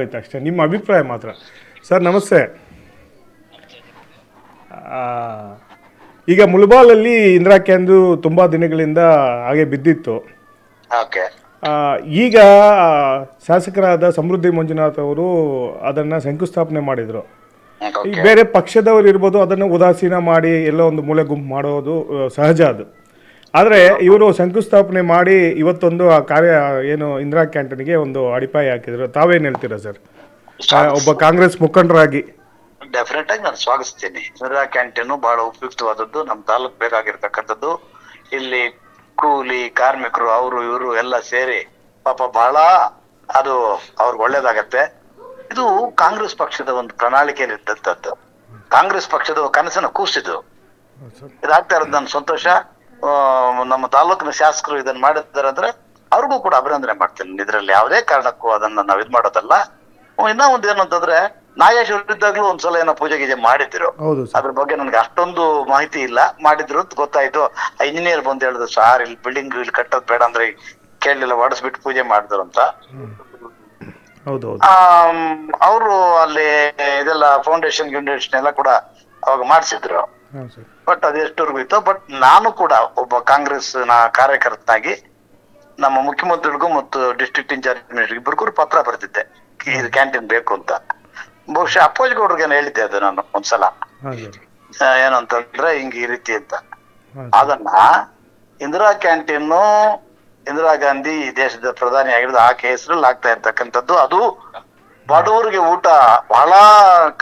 ಆಯ್ತು ಅಷ್ಟೇ. ನಿಮ್ಮ ಅಭಿಪ್ರಾಯ ಮಾತ್ರ. ಸರ್ ನಮಸ್ತೆ. ಈಗ ಮುಲ್ಬಾಲಲ್ಲಿ ಇಂದಿರಾ ಕೇಂದ್ರ ತುಂಬಾ ದಿನಗಳಿಂದ ಹಾಗೆ ಬಿದ್ದಿತ್ತು. ಈಗ ಶಾಸಕರಾದ ಸಮೃದ್ಧಿ ಮಂಜುನಾಥ್ ಅವರು ಅದನ್ನ ಶಂಕುಸ್ಥಾಪನೆ ಮಾಡಿದ್ರು. ಈಗ ಬೇರೆ ಪಕ್ಷದವರು ಇರ್ಬೋದು ಅದನ್ನು ಉದಾಸೀನ ಮಾಡಿ ಎಲ್ಲ ಒಂದು ಮೂಲೆ ಗುಂಪು ಮಾಡೋದು ಸಹಜ ಅದು. ಆದರೆ ಇವರು ಶಂಕುಸ್ಥಾಪನೆ ಮಾಡಿ ಇವತ್ತೊಂದು ಆ ಕಾರ್ಯ ಏನು ಇಂದಿರಾ ಕ್ಯಾಂಟೀನ್ಗೆ ಒಂದು ಅಡಿಪಾಯ ಹಾಕಿದ್ರು. ತಾವೇನು ಹೇಳ್ತೀರಾ ಸರ್? ಒಬ್ಬ ಕಾಂಗ್ರೆಸ್ ಮುಖಂಡರಾಗಿ. ಡೆಫಿನೆಟ್ ಆಗಿ ನಾನು ಸ್ವಾಗತಿಸ್ತೀನಿ. ಇಂದಿರಾ ಕ್ಯಾಂಟೀನ್ ಬಹಳ ಉಪಯುಕ್ತವಾದದ್ದು ನಮ್ಮ ತಾಲೂಕು ಬೇಕಾಗಿರ್ತಕ್ಕಂಥದ್ದು. ಇಲ್ಲಿ ಕೂಲಿ ಕಾರ್ಮಿಕರು ಅವರು ಇವರು ಎಲ್ಲ ಸೇರಿ ಪಾಪ ಬಹಳ ಅದು ಅವ್ರಿಗೆ ಒಳ್ಳೇದಾಗತ್ತೆ. ಇದು ಕಾಂಗ್ರೆಸ್ ಪಕ್ಷದ ಒಂದು ಪ್ರಣಾಳಿಕೆಯಲ್ಲಿ ಇದ್ದಂಥದ್ದು. ಕಾಂಗ್ರೆಸ್ ಪಕ್ಷದ ಕನಸನ್ನು ಕೂಸಿದ್ದು ಇದಾಗ್ತಾ ಇರೋದು ನನ್ನ ಸಂತೋಷ. ನಮ್ಮ ತಾಲೂಕಿನ ಶಾಸಕರು ಇದನ್ನ ಮಾಡಿದ್ದಾರೆ ಅಂದ್ರೆ ಅವ್ರಿಗೂ ಕೂಡ ಅಭಿನಂದನೆ ಮಾಡ್ತೀನಿ. ಇದರಲ್ಲಿ ಯಾವುದೇ ಕಾರಣಕ್ಕೂ ಅದನ್ನ ನಾವು ಇದ್ ಮಾಡೋದಲ್ಲ. ಇನ್ನೂ ಒಂದು ಏನಂತಂದ್ರೆ ನಾಗೇಶ್ವರ ಇದ್ದಾಗ್ಲೂ ಒಂದ್ಸಲ ಏನೋ ಪೂಜೆ ಗೀಜೆ ಮಾಡಿದ್ರು. ಅದ್ರ ಬಗ್ಗೆ ನನಗೆ ಅಷ್ಟೊಂದು ಮಾಹಿತಿ ಇಲ್ಲ. ಮಾಡಿದ್ರು ಅಂತ ಗೊತ್ತಾಯ್ತು. ಇಂಜಿನಿಯರ್ ಬಂದು ಹೇಳಿದ್ರು ಸಾರ್ ಇಲ್ಲಿ ಬಿಲ್ಡಿಂಗ್ ಇಲ್ಲಿ ಕಟ್ಟೋದ್ ಬೇಡ ಅಂದ್ರೆ ಕೇಳಲಿಲ್ಲ ಒಡಿಸ್ಬಿಟ್ಟು ಪೂಜೆ ಮಾಡಿದ್ರು ಅಂತ. ಅವರು ಅಲ್ಲಿ ಇದೆಲ್ಲ ಫೌಂಡೇಶನ್ ಗಿಂಡೇಶನ್ ಎಲ್ಲ ಕೂಡ ಅವಾಗ ಮಾಡಿಸಿದ್ರು. ಬಟ್ ಅದು ಎಷ್ಟವರೆಗೂ ಇತ್ತು ಬಟ್ ನಾನು ಕೂಡ ಒಬ್ಬ ಕಾಂಗ್ರೆಸ್ನ ಕಾರ್ಯಕರ್ತನಾಗಿ ನಮ್ಮ ಮುಖ್ಯಮಂತ್ರಿಗೂ ಮತ್ತು ಡಿಸ್ಟ್ರಿಕ್ಟ್ ಇನ್ಚಾರ್ಜ್ ಮಿನಿಸ್ಟರ್ ಇಬ್ಬರಿಗೂ ಪತ್ರ ಬರೆದಿದ್ದೆ. ಇದು ಕ್ಯಾಂಟೀನ್ ಬೇಕು ಅಂತ. ಬಹುಶಃ ಅಪ್ಪೋಜ್ ಗೌಡ್ರಿಗೆ ಹೇಳಿದ್ದೆ ಅದು ನಾನು ಒಂದ್ಸಲ. ಏನಂತಂದ್ರೆ ಹಿಂಗ ಈ ರೀತಿ ಅಂತ. ಅದನ್ನ ಇಂದಿರಾ ಕ್ಯಾಂಟೀನು ಇಂದಿರಾ ಗಾಂಧಿ ಈ ದೇಶದ ಪ್ರಧಾನಿ ಆಗಿರೋದು ಆಕೆ ಹೆಸರಲ್ಲಿ ಆಗ್ತಾ ಇರ್ತಕ್ಕಂಥದ್ದು. ಅದು ಬಡವರಿಗೆ ಊಟ ಬಹಳ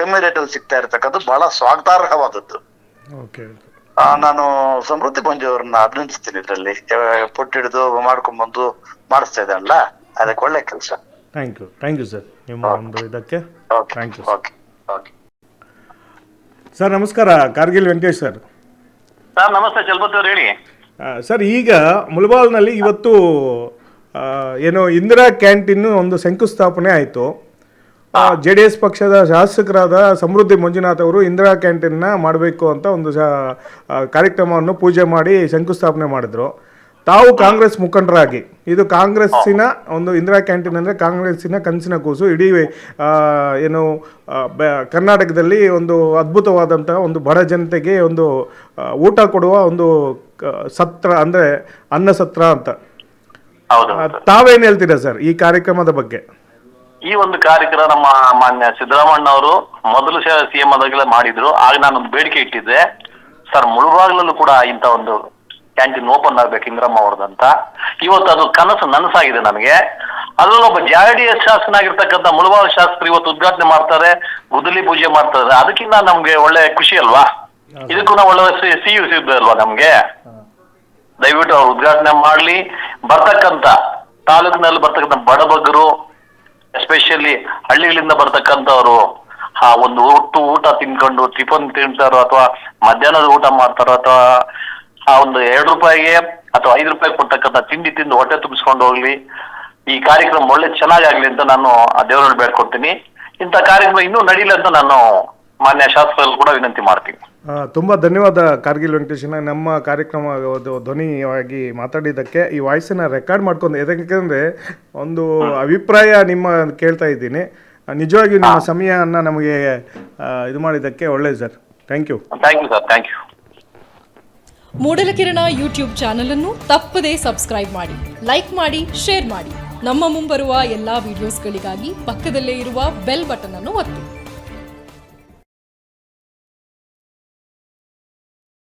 ಕಮ್ಮಿ ರೇಟಲ್ಲಿ ಸಿಗ್ತಾ ಇರ್ತಕ್ಕಂಥದ್ದು ಬಹಳ ಸ್ವಾಗತಾರ್ಹವಾದದ್ದು. ಓಕೆ ಆ, ನಾನು ಸಮೃದ್ಧಿ ಮಂಜು ಅವ್ರನ್ನ ಅಭಿನಂದಿಸ್ತೀನಿ ಇದರಲ್ಲಿ. ಪುಟ್ಟಿಡಿದು ಮಾಡ್ಕೊಂಡ್ಬಂದು ಮಾಡಿಸ್ತಾ ಇದ್ದಾನಲ್ಲ ಅದಕ್ಕೆ ಒಳ್ಳೆ ಕೆಲಸ. Thank you thank you sir ನಿಮ್ಮ ಒಂದು ಇದಕ್ಕೆ okay thank you okay okay sir ನಮಸ್ಕಾರ. ಕಾರ್ಗಿಲ್ ವೆಂಕಟೇಶ್ ಸರ್ ಸರ್ ನಮಸ್ತೆ. ಚಲಪತಿ ಅವ್ರು ಹೇಳಿ. ಆ, ಸರ್ ಈಗ ಮುಲ್ಬಾಲ್ನಲ್ಲಿ ಇವತ್ತು ಆ, ಏನು ಇಂದಿರಾ ಕ್ಯಾಂಟೀನ್ ಒಂದು ಶಂಕುಸ್ಥಾಪನೆ ಆಯಿತು. ಜೆ ಡಿ ಎಸ್ ಪಕ್ಷದ ಶಾಸಕರಾದ ಸಮೃದ್ಧಿ ಮಂಜುನಾಥ್ ಅವರು ಇಂದಿರಾ ಕ್ಯಾಂಟೀನ್ನ ಮಾಡಬೇಕು ಅಂತ ಒಂದು ಕಾರ್ಯಕ್ರಮವನ್ನು ಪೂಜೆ ಮಾಡಿ ಶಂಕುಸ್ಥಾಪನೆ ಮಾಡಿದ್ರು. ತಾವು ಕಾಂಗ್ರೆಸ್ ಮುಖಂಡರಾಗಿ. ಇದು ಕಾಂಗ್ರೆಸ್ಸಿನ ಒಂದು ಇಂದಿರಾ ಕ್ಯಾಂಟೀನ್ ಅಂದರೆ ಕಾಂಗ್ರೆಸ್ಸಿನ ಕನಸಿನ ಕೂಸು. ಇಡೀ ಏನು ಕರ್ನಾಟಕದಲ್ಲಿ ಒಂದು ಅದ್ಭುತವಾದಂತಹ ಒಂದು ಬಡ ಜನತೆಗೆ ಒಂದು ಊಟ ಕೊಡುವ ಒಂದು ಸತ್ರ ಅಂದರೆ ಅನ್ನ ಸತ್ರ ಅಂತ ತಾವೇನು ಹೇಳ್ತೀರಾ ಸರ್ ಈ ಕಾರ್ಯಕ್ರಮದ ಬಗ್ಗೆ? ಈ ಒಂದು ಕಾರ್ಯಕ್ರಮ ನಮ್ಮ ಮಾನ್ಯ ಸಿದ್ದರಾಮಣ್ಣ ಅವರು ಮೊದಲು ಸಿಎಂ ಆದಾಗಲೇ ಮಾಡಿದ್ರು. ಆಗ ನಾನು ಒಂದು ಬೇಡಿಕೆ ಇಟ್ಟಿದ್ದೆ. ಸರ್ ಮುಳುಬಾಗ್ಲಲ್ಲೂ ಕೂಡ ಇಂತ ಒಂದು ಕ್ಯಾಂಟೀನ್ ಓಪನ್ ಆಗ್ಬೇಕು ಇಂದ್ರಮ್ಮ ಅವ್ರದಂತ ಇವತ್ತು ಅದು ಕನಸು ನನಸಾಗಿದೆ ನನಗೆ. ಅದರಲ್ಲಿ ಒಬ್ಬ ಜೆ ಡಿ ಎಸ್ ಶಾಸಕನಾಗಿರ್ತಕ್ಕಂಥ ಮುಳುಬಾಗ್ ಶಾಸಕರು ಇವತ್ತು ಉದ್ಘಾಟನೆ ಮಾಡ್ತಾರೆ ಗುದಲಿ ಪೂಜೆ ಮಾಡ್ತಾರೆ. ಅದಕ್ಕಿಂತ ನಮ್ಗೆ ಒಳ್ಳೆ ಖುಷಿ ಅಲ್ವಾ? ಇದಕ್ಕೂ ನಾವು ಒಳ್ಳೆ ಸಿ- ಯು ಸಿದ್ದು ಅಲ್ವಾ ನಮ್ಗೆ? ದಯವಿಟ್ಟು ಅವ್ರು ಉದ್ಘಾಟನೆ ಮಾಡ್ಲಿ. ಬರ್ತಕ್ಕಂಥ ತಾಲೂಕಿನಲ್ಲಿ ಬರ್ತಕ್ಕಂಥ ಬಡಬಗ್ಗರು ಎಸ್ಪೆಷಲಿ ಹಳ್ಳಿಗಳಿಂದ ಬರ್ತಕ್ಕಂಥವ್ರು, ಆ ಒಂದು ಊಟ ಊಟ ತಿನ್ಕೊಂಡು ಟಿಫನ್ ತಿಂತಾರೋ ಅಥವಾ ಮಧ್ಯಾಹ್ನದ ಊಟ ಮಾಡ್ತಾರೋ ಅಥವಾ ಆ ಒಂದು ಎರಡು ರೂಪಾಯಿಗೆ ಅಥವಾ ಐದು ರೂಪಾಯಿ ಕೊಡ್ತಕ್ಕಂಥ ತಿಂಡಿ ತಿಂದು ಹೊಟ್ಟೆ ತುಂಬಿಸ್ಕೊಂಡು ಹೋಗ್ಲಿ, ಈ ಕಾರ್ಯಕ್ರಮ ಒಳ್ಳೆ ಚೆನ್ನಾಗಾಗ್ಲಿ ಅಂತ ನಾನು ಆ ದೇವರಲ್ಲಿ ಬೇಡ್ಕೊಡ್ತೀನಿ ಇಂಥ ಕಾರ್ಯಕ್ರಮ ಇನ್ನೂ ನಡೀಲಿ ಅಂತ ನಾನು ಮಾನ್ಯ ಶಾಸಕರಲ್ಲಿ ಕೂಡ ವಿನಂತಿ ಮಾಡ್ತೀನಿ. ತುಂಬ ಧನ್ಯವಾದ ಕಾರ್ಗಿಲ್ ವೆಂಕಟೇಶನ ನಮ್ಮ ಕಾರ್ಯಕ್ರಮ ಧ್ವನಿಯಾಗಿ ಮಾತಾಡಿದ್ದಕ್ಕೆ ಈ ವಾಯ್ಸನ್ನು ರೆಕಾರ್ಡ್ ಮಾಡ್ಕೊಂಡು ಯಾಕಂದರೆ ಒಂದು ಅಭಿಪ್ರಾಯ ನಿಮ್ಮ ಕೇಳ್ತಾ ಇದ್ದೀನಿ. ನಿಜವಾಗಿ ನಿಜವಾಗಿಯೂ ನಿಮ್ಮ ಸಮಯವನ್ನು ನಮಗೆ ಇದು ಮಾಡಿದ್ದಕ್ಕೆ ಒಳ್ಳೆಯದು sir. Thank you thank you sir thank you Moodalakirana YouTube channel ಅನ್ನು ತಪ್ಪದೇ ಸಬ್ಸ್ಕ್ರೈಬ್ ಮಾಡಿ ಲೈಕ್ ಮಾಡಿ ಶೇರ್ ಮಾಡಿ. ನಮ್ಮ ಮುಂಬರುವ ಎಲ್ಲಾ ವಿಡಿಯೋಸ್ಗಳಿಗಾಗಿ ಪಕ್ಕದಲ್ಲೇ ಇರುವ ಬೆಲ್ ಬಟನ್ ಅನ್ನು ಒತ್ತಿ.